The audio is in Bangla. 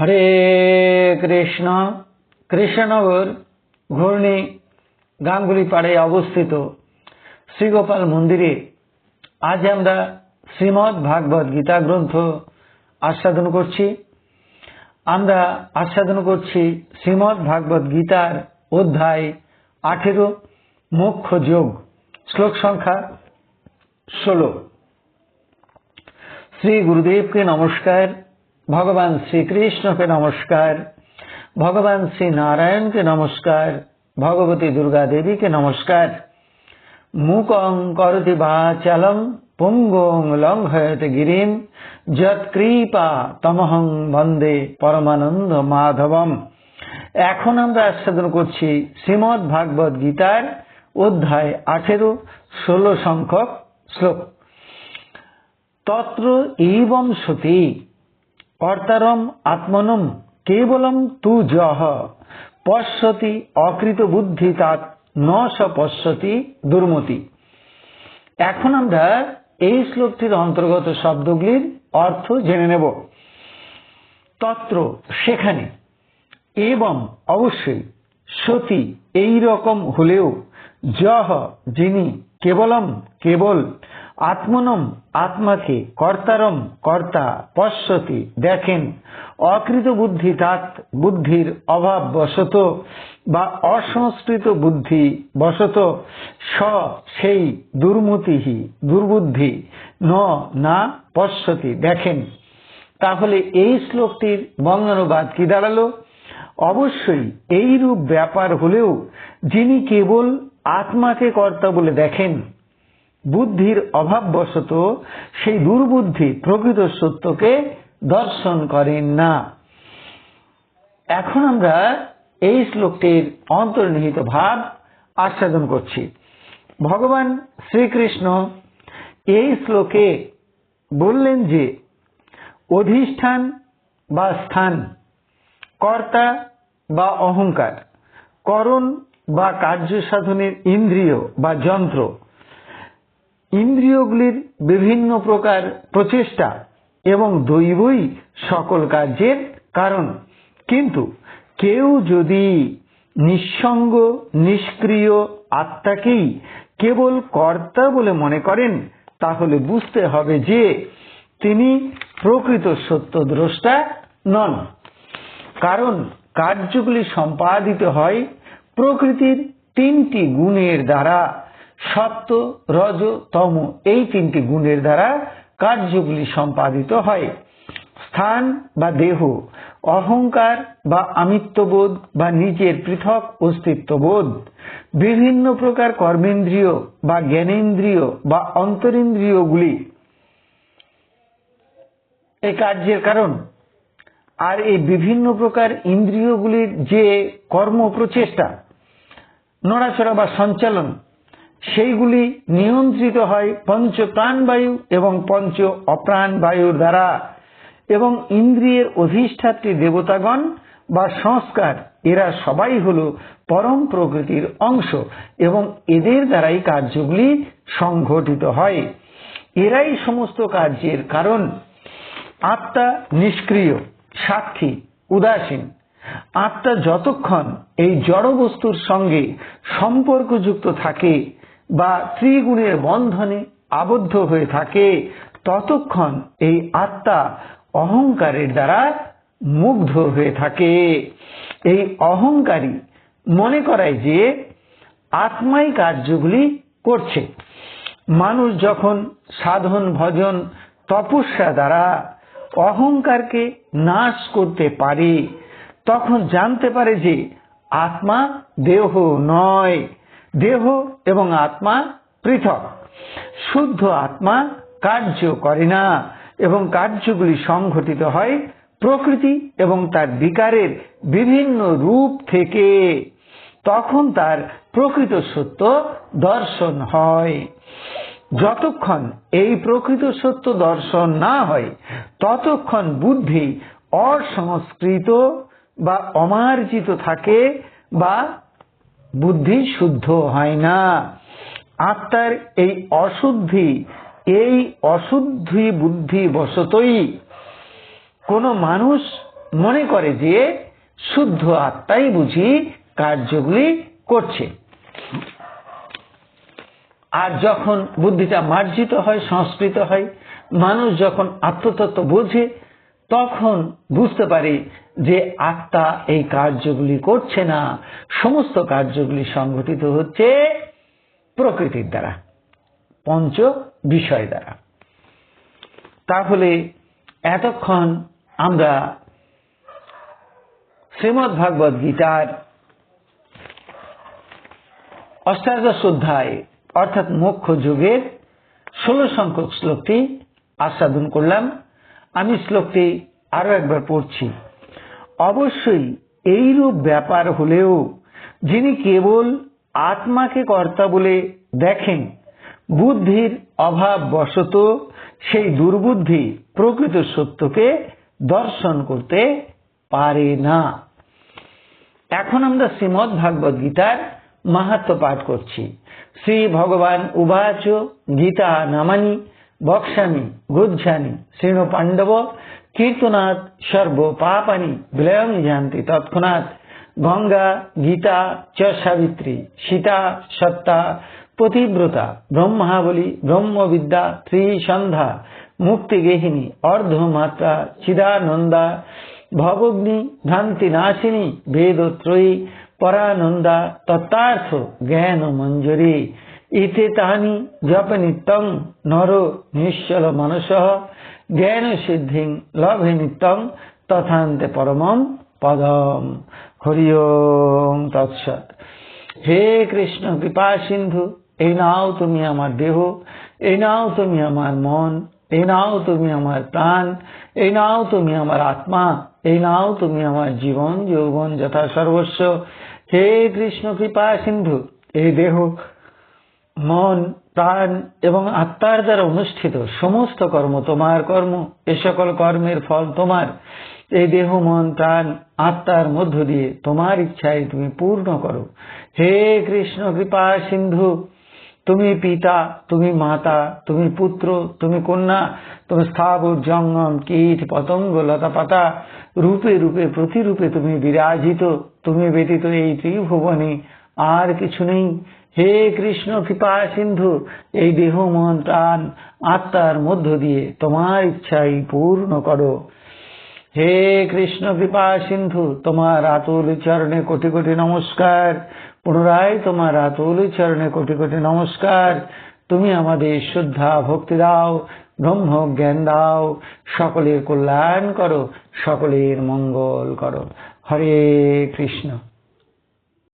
হরে কৃষ্ণ, কৃষ্ণনগর ঘূর্ণি গাঙ্গুলি পাড়ে অবস্থিত শ্রীগোপাল মন্দিরে আজ আমরা শ্রীমৎ ভাগবত গীতা গ্রন্থ আস্বাদন করছি। আমরা আস্বাদন করছি শ্রীমৎ ভাগবত গীতার অধ্যায় আঠেরো, মুখ্য যোগ, শ্লোক সংখ্যা ষোলো। শ্রী গুরুদেবকে নমস্কার। ভগবান শ্রীকৃষ্ণকে নমস্কার, ভগবান শ্রী নারায়ণকে নমস্কার, ভগবতী দুর্গা দেবীকে নমস্কার। মুকং করতি বাচালম পুঙ্গং লঙ্ঘয়তে গিরিম যৎকৃপা তমহং বন্দে পরমানন্দ মাধবম। এখন আমরা আস্বাদন করছি শ্রীমৎ ভাগবত গীতার অধ্যায় আঠেরো, ষোলো সংখ্যক শ্লোক। তত্র এইবম সতী। কর্তারম আত্মনম কেবলম তু জহ। পশ্যতি অকৃত বুদ্ধি তাৎ ন স পশ্যতি দুর্মতি। এখন আমরা এই শ্লোকটির অন্তর্গত শব্দগুলির অর্থ জেনে নেব। তত্র সেখানে। এবং অবশ্যই সতী এই রকম হলেও জহ যিনি কেবলম, কেবল আত্মনম, আত্মাকে কর্তারম, কর্তা পশ্যতি, দেখেন। অকৃত বুদ্ধি তাৎ বুদ্ধির অভাব বশত বা অসংস্কৃত বুদ্ধি বশত স সেই দুর্মতিহি, দুর্বুদ্ধি, ন না পশ্যতি, দেখেন। তাহলে এই শ্লোকটির বঙ্গানুবাদ কি দাঁড়াল? অবশ্যই এই রূপ ব্যাপার হলেও যিনি কেবল আত্মাকে কর্তা বলে দেখেন বুদ্ধির অভাববশত সেই দুর্বুদ্ধি প্রকৃত সত্যকে দর্শন করেন না। এখন আমরা এই শ্লোকটির অন্তর্নিহিত ভাব আস্বাদন করছি। ভগবান শ্রীকৃষ্ণ এই শ্লোকে বললেন যে, অধিষ্ঠান বা স্থান, কর্তা বা অহংকার, করণ বা কার্য সাধনের ইন্দ্রিয় বা যন্ত্র ইন্দ্রিয়গুলির বিভিন্ন প্রকার প্রচেষ্টা এবং দৈবই সকল কার্যের কারণ। কিন্তু কেউ যদি নিঃসঙ্গ, নিষ্ক্রিয় আত্মাকেই কেবল কর্তা বলে মনে করেন, তাহলে বুঝতে হবে যে তিনি প্রকৃত সত্য দ্রষ্টা নন। কারণ কার্যগুলি সম্পাদিত হয় প্রকৃতির তিনটি গুণের দ্বারা। সত্য রজ, তম এই তিনটি গুণের দ্বারা কার্যগুলি সম্পাদিত হয়। স্থান বা দেহ, অহংকার বা আমিত্ববোধ বা নিজের পৃথক অস্তিত্ববোধ। বিভিন্ন প্রকার কর্মেন্দ্রিয় বা জ্ঞানেন্দ্রিয় বা অন্তরিন্দ্রিয়গুলি এই কার্যের কারণ। আর এই বিভিন্ন প্রকার ইন্দ্রিয়গুলির যে কর্ম প্রচেষ্টা নড়াচড়া বা সঞ্চালন সেইগুলি নিয়ন্ত্রিত হয় পঞ্চ প্রাণবায়ু এবং পঞ্চ অপ্রাণ বায়ুর দ্বারা। এবং ইন্দ্রিয়ের অধিষ্ঠাত্রী দেবতাগণ বা সংস্কার, এরা সবাই হল পরম প্রকৃতির অংশ এবং এদের দ্বারাই কার্যগুলি সংঘটিত হয়। এরাই সমস্ত কার্যের কারণ। আত্মা নিষ্ক্রিয়, সাক্ষী, উদাসীন। আত্মা যতক্ষণ এই জড় বস্তুর সঙ্গে সম্পর্কযুক্ত থাকে বা ত্রিগুণের বন্ধনে আবদ্ধ হয়ে থাকে, ততক্ষণ এই আত্মা অহংকারের দ্বারা মুগ্ধ হয়ে থাকে। এই অহংকারী মনে করায় যে আত্মাই কার্যগুলি করছে। মানুষ যখন সাধন, ভজন, তপস্যা দ্বারা অহংকারকে নাশ করতে পারে, তখন জানতে পারে যে আত্মা দেহ নয়। দেহ এবং আত্মা পৃথক। শুদ্ধ আত্মা কার্য করে না এবং কার্যগুলি সংঘটিত হয় প্রকৃতি এবং তার বিকারের বিভিন্ন রূপ থেকে। তখন তার প্রকৃত সত্য দর্শন হয়। যতক্ষণ এই প্রকৃত সত্য দর্শন না হয়, ততক্ষণ বুদ্ধি অসংস্কৃত বা অমার্জিত থাকে বা বুদ্ধি শুদ্ধ হয় না। আত্মার এই অশুদ্ধি এই অশুদ্ধি বুদ্ধি বশতই কোন মানুষ মনে করে যে শুদ্ধ আত্মাই বুঝি কার্যগুলি করছে। আর যখন বুদ্ধিটা মার্জিত হয়, সংস্কৃত হয়, মানুষ যখন আত্মতত্ত্ব বোঝে, তখন বুঝতে পারে যে আত্মা এই কার্যগুলি করছে না, সমস্ত কার্যগুলি সংঘটিত হচ্ছে প্রকৃতির দ্বারা, পঞ্চ বিষয় দ্বারা। তাহলে এতক্ষণ আমরা শ্রীমৎ ভাগবত গীতার অষ্টাদশ অধ্যায়, অর্থাৎ মোক্ষ যুগের ষোলো সংখ্যক শ্লোকটি আস্বাদন করলাম। আমি শ্লোকটি আরও একবার পড়ছি। অবশ্যই এইরূপ ব্যাপার হলেও যিনি কেবল আত্মাকে কর্তা বলে দেখেন, বুদ্ধির অভাব বশত সেই দুর্বুদ্ধি প্রকৃত সত্যকে দর্শন করতে পারে না। এখন আমরা শ্রীমৎ ভাগবত গীতার মাহাত্ম পাঠ করছি। শ্রী ভগবান উবাচ গীতা নামানি, বক্সামি, গুজ্জানি, শ্রীণ পাণ্ডব কীর্তনাথ সর্ব পাপানি বিলয়ং জানতি, তৎক্ষণাৎ গঙ্গা, গীতা চ সাবিত্রী, সীতা, সত্তা, পতিব্রতা, ব্রহ্মাবলী, ব্রহ্মবিদ্যা, ত্রিসন্ধ্যা মুক্তিগেহিনী অর্ধমাত্রা, চিদানন্দা, ভবগ্নি ভ্রান্তি নাশিনী বেদত্রয়ী, পরানন্দা, তত্ত্বার্থ জ্ঞান মঞ্জুরি ইতে তাহানি জপ নিত্যং নর নিশ্চল মানস জ্ঞান সিদ্ধিং লভে নিত্যং তথান্তে পরমম পদম। হরি ওম তৎসৎ। হে কৃষ্ণ, কৃপা সিন্ধু, এই নাও তুমি আমার দেহ, এই নাও তুমি আমার মন, এই নাও তুমি আমার প্রাণ, এই নাও তুমি আমার আত্মা, এই নাও তুমি আমার জীবন, যৌবন যথা সর্বস্ব। হে কৃষ্ণ, কৃপা সিন্ধু, এই দেহ মন, প্রাণ এবং আত্মার দ্বারা অনুষ্ঠিত সমস্ত কর্ম তোমার কর্ম, এ সকল কর্মের ফল তোমার। এই দেহ, মন, প্রাণ, আত্মার মধ্য দিয়ে তোমার ইচ্ছায় তুমি পূর্ণ করো। হে কৃষ্ণ, কৃপা, সিন্ধু, তুমি পিতা, তুমি মাতা, তুমি পুত্র, তুমি কন্যা, তুমি স্থাবর, জঙ্গম, কীট, পতঙ্গ লতা পাতা রূপে রূপে, প্রতিরূপে তুমি বিরাজিত, তুমি ব্যতীত এই ত্রিভুবনে আর কিছু নেই। হে কৃষ্ণ, কৃপা, সিন্ধু, এই দেহ, মন, প্রাণ, আত্মার মধ্য দিয়ে তোমার ইচ্ছাই পূর্ণ করো। হে কৃষ্ণ, কৃপা, সিন্ধু, তোমার আতুল চরণে কোটি কোটি নমস্কার। পুনরায় তোমার আতুল চরণে কোটি কোটি নমস্কার। তুমি আমাদের শ্রদ্ধা, ভক্তি দাও, ব্রহ্ম জ্ঞান দাও, সকলের কল্যাণ করো, সকলের মঙ্গল করো। হরে কৃষ্ণ।